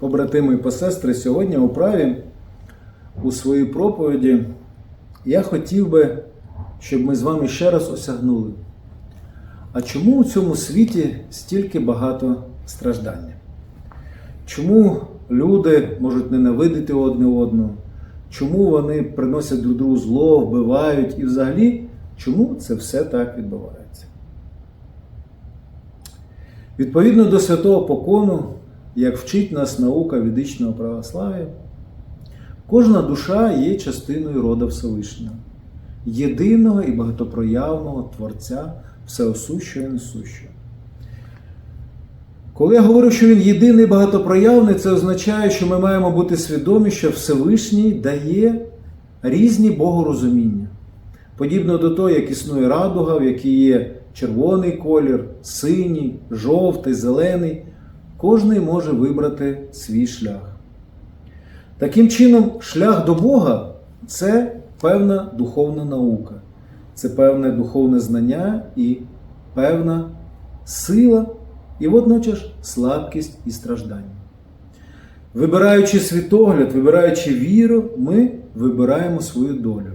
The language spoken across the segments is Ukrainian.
побратими і посестри, сьогодні у праві у своїй проповіді я хотів би, щоб ми з вами ще раз осягнули. А чому у цьому світі стільки багато страждання? Чому люди можуть ненавидити одне одного? Чому вони приносять друг другу зло, вбивають і взагалі, чому це все так відбувається? Відповідно до святого покону, як вчить нас наука ведичного православ'я, кожна душа є частиною рода Всевишнього, єдиного і багатопроявного Творця всеосущого і несущого. Коли я говорю, що він єдиний багатопроявний, це означає, що ми маємо бути свідомі, що Всевишній дає різні богорозуміння. Подібно до того, як існує радуга, в якій є червоний колір, синій, жовтий, зелений, кожний може вибрати свій шлях. Таким чином, шлях до Бога це певна духовна наука, це певне духовне знання і певна сила, і водночас слабкість і страждання. Вибираючи світогляд, вибираючи віру, ми вибираємо свою долю.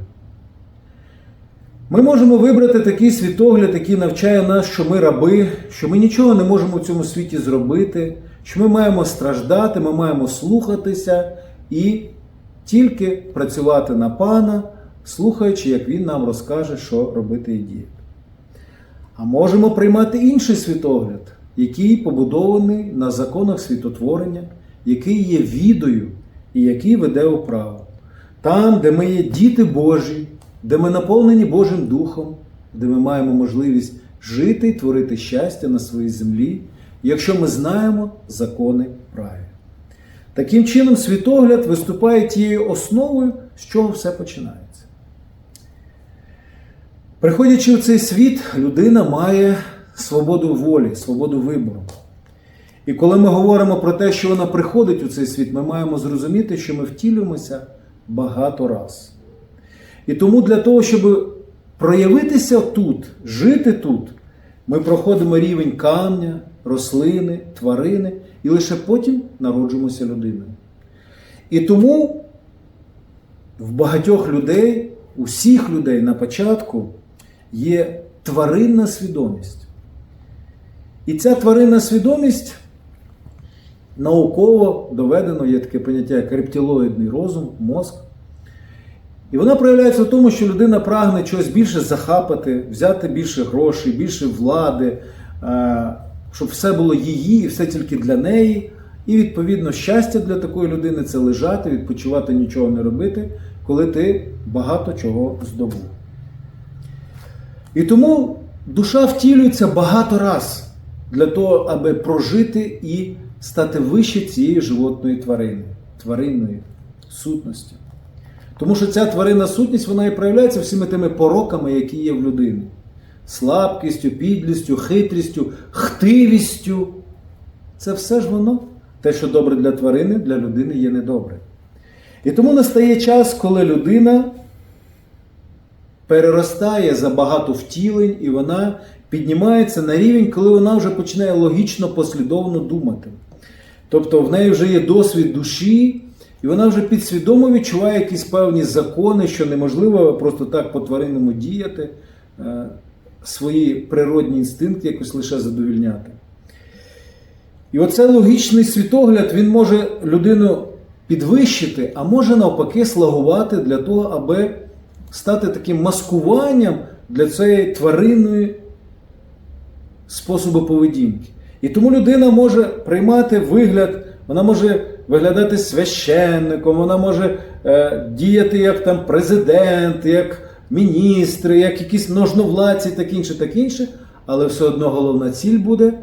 Ми можемо вибрати такий світогляд, який навчає нас, що ми раби, що ми нічого не можемо в цьому світі зробити, що ми маємо страждати, ми маємо слухатися і тільки працювати на пана, слухаючи, як він нам розкаже, що робити і діяти. А можемо приймати інший світогляд, який побудований на законах світотворення, який є відою і який веде у. Там, де ми є діти Божі, де ми наповнені Божим Духом, де ми маємо можливість жити і творити щастя на своїй землі, якщо ми знаємо закони праві. Таким чином, світогляд виступає тією основою, з чого все починається. Приходячи в цей світ, людина має свободу волі, свободу вибору. І коли ми говоримо про те, що вона приходить у цей світ, ми маємо зрозуміти, що ми втілюємося багато раз. І тому для того, щоб проявитися тут, жити тут, ми проходимо рівень камня, рослини, тварини, і лише потім народжуємося людиною. І тому в багатьох людей, усіх людей на початку є тваринна свідомість. І ця тваринна свідомість науково доведено, є таке поняття як рептилоїдний розум, мозк. І вона проявляється в тому, що людина прагне чогось більше захапати, взяти більше грошей, більше влади, е, щоб все було її і все тільки для неї. І, відповідно, щастя для такої людини це лежати, відпочивати, нічого не робити, коли ти багато чого здобув. І тому душа втілюється багато раз для того, аби прожити і стати вище цієї животної тварини, тваринної сутності. Тому що ця тваринна сутність вона і проявляється всіми тими пороками, які є в людині. Слабкістю, підлістю, хитрістю, хтивістю. Це все ж воно, те, що добре для тварини, для людини є недобре. І тому настає час, коли людина переростає за багато втілень, і вона піднімається на рівень, коли вона вже починає логічно, послідовно думати. Тобто в неї вже є досвід душі, і вона вже підсвідомо відчуває якісь певні закони, що неможливо просто так по-тваринному діяти, е, свої природні інстинкти якось лише задовільняти. І оце логічний світогляд, він може людину підвищити, а може навпаки слагувати для того, аби стати таким маскуванням для цієї тваринної способу поведінки. І тому людина може приймати вигляд, вона може виглядати священником, вона може е, діяти як там президент, як міністри, як якісь множновладці, так інше, так інше. Але все одно головна ціль буде,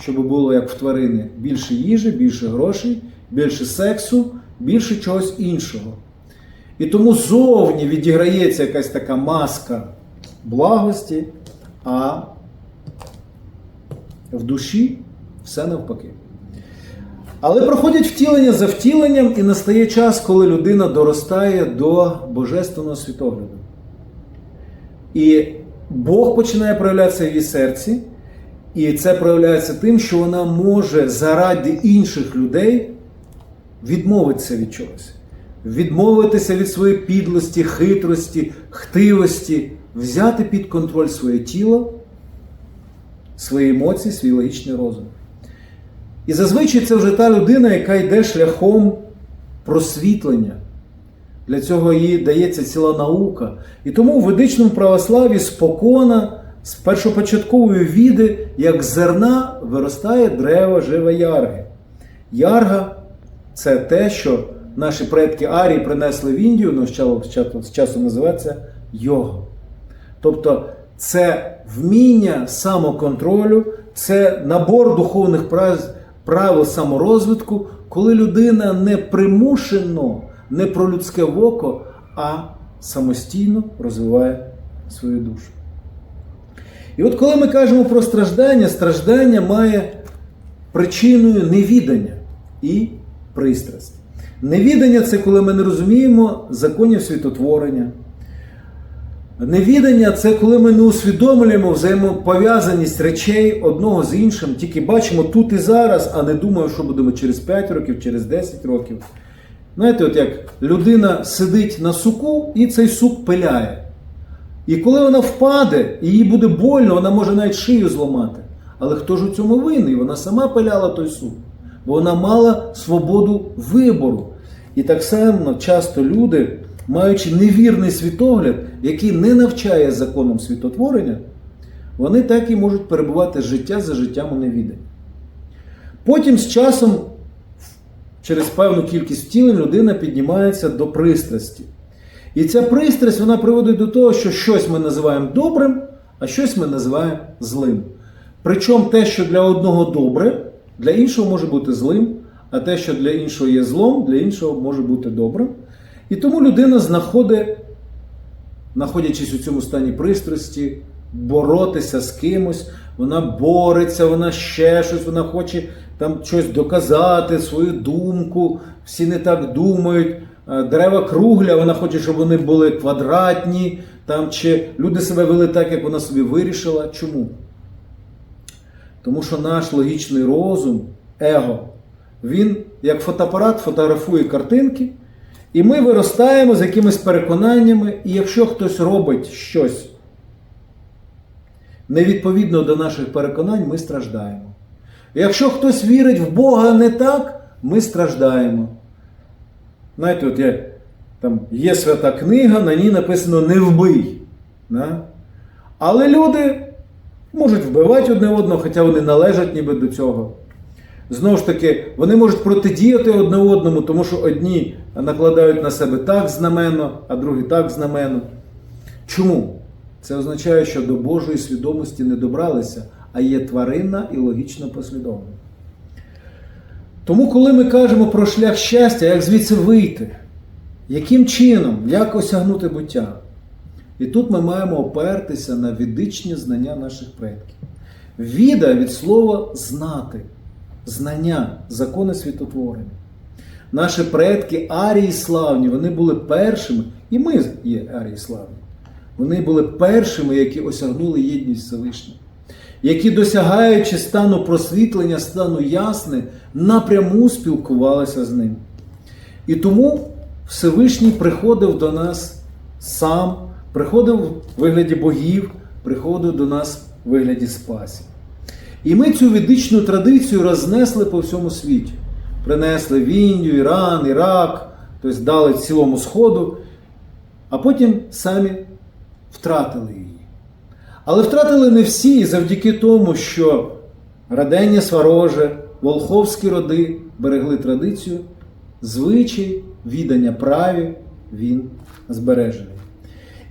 щоб було як в тварини більше їжі, більше грошей, більше сексу, більше чогось іншого. І тому зовні відіграється якась така маска благості, а в душі все навпаки. Але проходять втілення за втіленням, і настає час, коли людина доростає до божественного світогляду. І Бог починає проявлятися в її серці, І це проявляється тим, що вона може заради інших людей відмовитися від чогось. Відмовитися від своєї підлості, хитрості, хтивості, взяти під контроль своє тіло, свої емоції, свій логічний розум. І зазвичай це вже та людина, яка йде шляхом просвітлення. Для цього їй дається ціла наука. І тому в ведичному православі спокона з першопочаткової віди, як зерна, виростає древо живе ярги. Ярга це те, що наші предки Арії принесли в Індію, ну, з часу- називається йога. Тобто це вміння самоконтролю, це набор духовних прав- правил саморозвитку, коли людина не примушено, не про людське око, а самостійно розвиває свою душу. І от коли ми кажемо про страждання, страждання має причиною невідання і пристрасть. Невідання це коли ми не розуміємо законів світотворення. Невідання це коли ми не усвідомлюємо взаємопов'язаність речей одного з іншим, тільки бачимо тут і зараз, а не думаємо, що будемо через 5 років, через 10 років. Знаєте, от як людина сидить на суку і цей сук пиляє. І коли вона впаде, і їй буде больно, вона може навіть шию зламати. Але хто ж у цьому винний? Вона сама пиляла той сук, бо вона мала свободу вибору. І так само часто люди, маючи невірний світогляд, який не навчає законом світотворення, вони так і можуть перебувати життя за життям у невіданні. Потім з часом, через певну кількість втілень, людина піднімається до пристрасті. І ця пристрасть вона приводить до того, що щось ми називаємо добрим, а щось ми називаємо злим. Причому те, що для одного добре, для іншого може бути злим, а те, що для іншого є злом, для іншого може бути добрим. І тому людина знаходить, знаходячись у цьому стані пристрасті, боротися з кимось, вона бореться, вона ще щось, вона хоче там щось доказати, свою думку, всі не так думають. Е, Дерева кругля, вона хоче, щоб вони були квадратні, там, чи люди себе вели так, як вона собі вирішила. Чому? Тому що наш логічний розум, его, він як фотоапарат фотографує картинки, і ми виростаємо з якимись переконаннями, і якщо хтось робить щось невідповідно до наших переконань, ми страждаємо. Якщо хтось вірить в Бога не так, ми страждаємо. Знаєте, от є, там є свята книга, на ній написано не вбий. Да? Але люди можуть вбивати одне одного, хоча вони належать ніби до цього. Знову ж таки, вони можуть протидіяти одне одному, тому що одні накладають на себе так знамено, а другі так знамено. Чому? Це означає, що до Божої свідомості не добралися, а є тваринна і логічно послідовна. Тому, коли ми кажемо про шлях щастя, як звідси вийти, яким чином, як осягнути буття? І тут ми маємо опертися на відичні знання наших предків. Віда від слова знати, знання, закони світотворення. Наші предки арії славні, вони були першими, і ми є арії славні. Вони були першими, які осягнули єдність Всевишнім які, досягаючи стану просвітлення, стану ясне, напряму спілкувалися з ним. І тому Всевишній приходив до нас сам, приходив в вигляді богів, приходив до нас в вигляді спасів. І ми цю ведичну традицію рознесли по всьому світі. Принесли в Індію, Іран, Ірак, тобто дали цілому Сходу, а потім самі втратили її. Але втратили не всі, завдяки тому, що Радення Свароже, Волховські роди берегли традицію, звичай відання праві він збережений.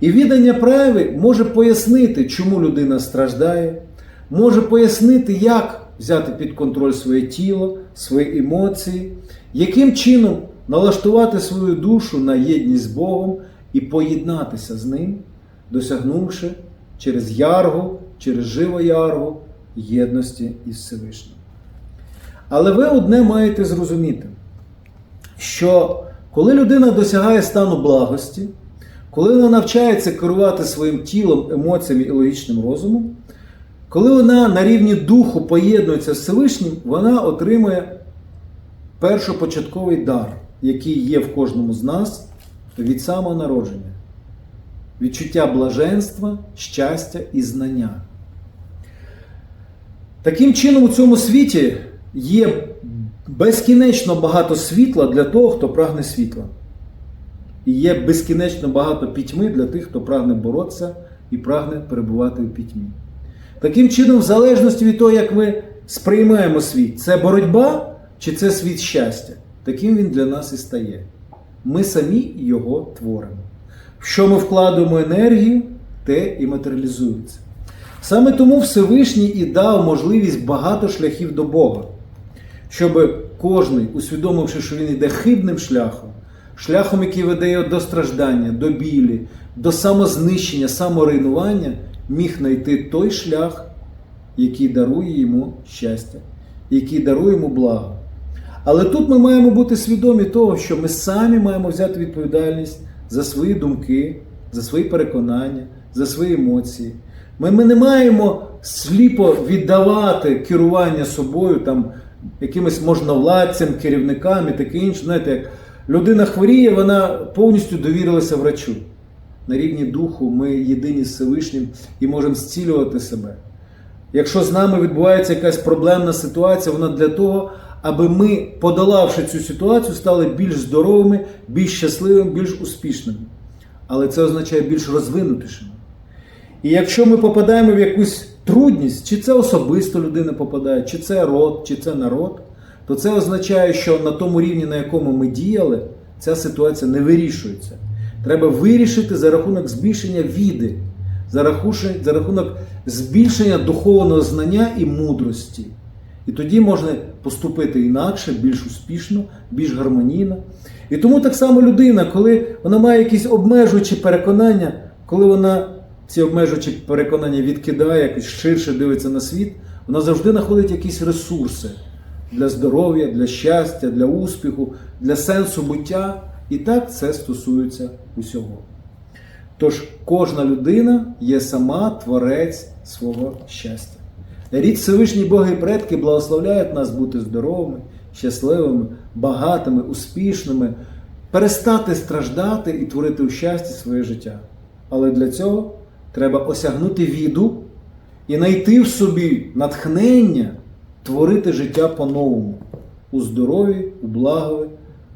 І відання праві може пояснити, чому людина страждає, може пояснити, як взяти під контроль своє тіло, свої емоції, яким чином налаштувати свою душу на єдність з Богом і поєднатися з ним, досягнувши через яргу, через живо яргу єдності із Всевишнім. Але ви одне маєте зрозуміти, що коли людина досягає стану благості, коли вона навчається керувати своїм тілом, емоціями і логічним розумом, Коли вона на рівні духу поєднується з Всевишнім, вона отримує першопочатковий дар, який є в кожному з нас від самого народження. Відчуття блаженства, щастя і знання. Таким чином, у цьому світі є безкінечно багато світла для того, хто прагне світла. І є безкінечно багато пітьми для тих, хто прагне боротися і прагне перебувати у пітьмі. Таким чином, в залежності від того, як ми сприймаємо світ, це боротьба чи це світ щастя, таким він для нас і стає. Ми самі його творимо. В що ми вкладаємо енергію, те і матеріалізується. Саме тому Всевишній і дав можливість багато шляхів до Бога, щоб кожний, усвідомивши, що він йде хибним шляхом, шляхом, який веде його до страждання, до білі, до самознищення, саморуйнування, міг знайти той шлях, який дарує йому щастя, який дарує йому благо. Але тут ми маємо бути свідомі того, що ми самі маємо взяти відповідальність за свої думки, за свої переконання, за свої емоції. Ми, ми не маємо сліпо віддавати керування собою там якимось можновладцям, керівникам і таке інше. Знаєте, як людина хворіє, вона повністю довірилася врачу. На рівні духу ми єдині з Всевишнім і можемо зцілювати себе. Якщо з нами відбувається якась проблемна ситуація, вона для того, аби ми, подолавши цю ситуацію, стали більш здоровими, більш щасливими, більш успішними. Але це означає більш розвинутішими. І якщо ми попадаємо в якусь трудність, чи це особисто людина попадає, чи це род, чи це народ, то це означає, що на тому рівні, на якому ми діяли, ця ситуація не вирішується. Треба вирішити за рахунок збільшення віди, за рахунок, за рахунок збільшення духовного знання і мудрості. І тоді можна поступити інакше, більш успішно, більш гармонійно. І тому так само людина, коли вона має якісь обмежуючі переконання, коли вона ці обмежуючі переконання відкидає, якось ширше дивиться на світ, вона завжди знаходить якісь ресурси для здоров'я, для щастя, для успіху, для сенсу буття. І так це стосується усього. Тож кожна людина є сама творець свого щастя. Рід Всевишні Боги і предки благословляють нас бути здоровими, щасливими, багатими, успішними, перестати страждати і творити у щасті своє життя. Але для цього треба осягнути віду і знайти в собі натхнення творити життя по-новому у здоров'ї, у благові,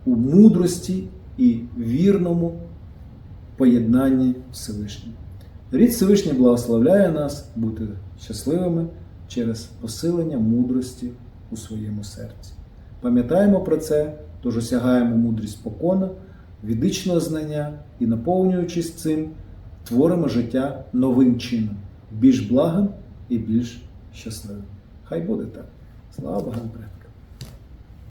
у мудрості і вірному поєднанні Всевишнім. Рід Всевишній благословляє нас бути щасливими через посилення мудрості у своєму серці. Пам'ятаємо про це, тож осягаємо мудрість покона, відичного знання і, наповнюючись цим, творимо життя новим чином, більш благим і більш щасливим. Хай буде так. Слава Богу!